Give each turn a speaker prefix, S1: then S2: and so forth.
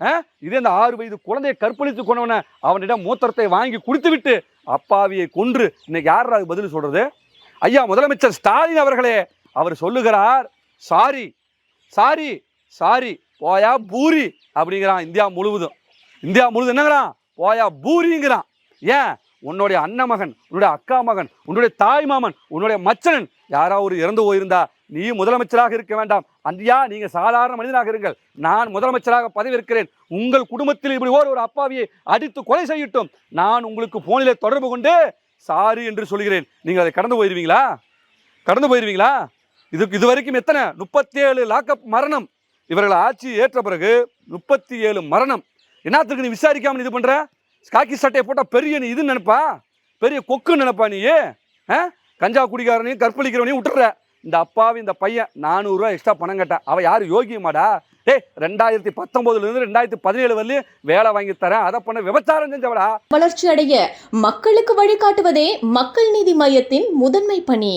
S1: ஆ? இதே இந்த ஆறு வயது குழந்தையை கற்பழித்து கொண்டவன அவனிடம் மூத்திரத்தை வாங்கி குடித்து விட்டு அப்பாவியை கொன்று இன்னைக்கு யார் அது பதில் சொல்றது? ஐயா முதலமைச்சர் ஸ்டாலின் அவர்களே அவர் சொல்லுகிறார் சாரி சாரி சாரி போயா பூரி அப்படிங்கிறான் இந்தியா முழுவதும். இந்தியா முழுவதும் என்னங்கிறான்? போயா பூரிங்கிறான். ஏன்? உன்னுடைய அண்ணன் மகன் உன்னுடைய அக்கா மகன் உன்னுடைய தாய் மாமன் உன்னுடைய மச்சனன் யாராவது ஒரு இறந்து போயிருந்தா நீ முதலமைச்சராக இருக்க வேண்டாம். அந்தியா நீங்கள் சாதாரண மனிதனாக இருங்கள். நான் முதலமைச்சராக பதவி இருக்கிறேன் உங்கள் குடும்பத்தில் இப்படி ஓர் ஒரு அப்பாவியை அடித்து கொலை செய்யட்டும். நான் உங்களுக்கு போனிலே தொடர்பு கொண்டு சாரி என்று சொல்கிறேன். நீங்கள் அதை கடந்து போயிருவீங்களா? கடந்து போயிருவீங்களா? இதுக்கு இது வரைக்கும் எத்தனை? முப்பத்தி ஏழு லாக்அப் மரணம். இவர்கள் ஆட்சி ஏற்ற பிறகு முப்பத்தி ஏழு மரணம். என்னத்துக்கு நீ விசாரிக்காமல் இது பண்ணுற காக்கி சட்டையை போட்டால் பெரிய நீ இது நினைப்பா? பெரிய கொக்கு நினைப்பா நீ? ஆ? கஞ்சா குடிக்காரனையும் கற்பழிக்கிறவனையும் விட்டுற இந்த அப்பாவி இந்த பையன் நானூறுரூவா எக்ஸ்ட்ரா பணம் கேட்டேன். அவள் யார்? யோகியமாடா டேய் ரெண்டாயிரத்தி பத்தொன்பதுலேருந்து ரெண்டாயிரத்தி பதினேழு வரலையும் வேலை வாங்கி தரேன். அதை பண்ண விபச்சாரம் செஞ்சவடா
S2: வளர்ச்சி அடைய மக்களுக்கு வழிகாட்டுவதே மக்கள் நீதி மையத்தின் முதன்மை பணி.